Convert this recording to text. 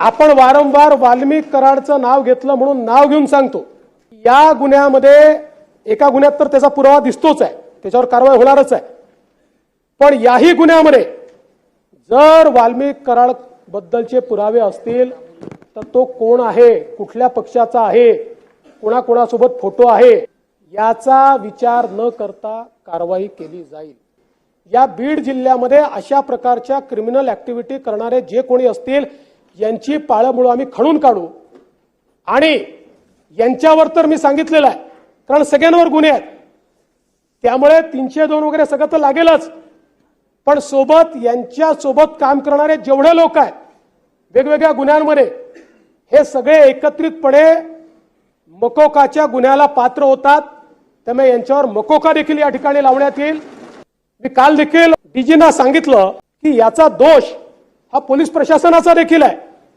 आपण वारंवार वाल्मिक कराडचं नाव घेतलं म्हणून नाव घेऊन सांगतो. या गुन्ह्यामध्ये एका गुन्ह्यात तर त्याचा पुरावा दिसतोच आहे. त्याच्यावर कारवाई होणारच आहे. पण याही गुन्ह्यामध्ये जर वाल्मिक कराड बद्दलचे पुरावे असतील तर तो कोण आहे? कुठल्या पक्षाचा आहे? कोणाकोणासोबत फोटो आहे? याचा विचार न करता कारवाई केली जाईल. या बीड जिल्ह्यामध्ये अशा प्रकारच्या क्रिमिनल ऍक्टिव्हिटी करणारे जे कोणी असतील यांची पाळंमुळं आम्ही खणून काढू. आणि यांच्यावर तर मी सांगितलेलं आहे कारण सगळ्यांवर गुन्हे आहेत. त्यामुळे तीनशे दोन वगैरे सगळं तर लागेलच. पण सोबत यांच्या सोबत काम करणारे जेवढे लोक आहेत वेगवेगळ्या गुन्ह्यांमध्ये हे सगळे एकत्रितपणे मकोकाच्या गुन्ह्याला पात्र होतात. त्यामुळे यांच्यावर मकोका देखील या ठिकाणी लावण्यात येईल. मी काल देखील डीजींना सांगितलं की याचा दोष हा पोलीस प्रशासनाचा देखील आहे.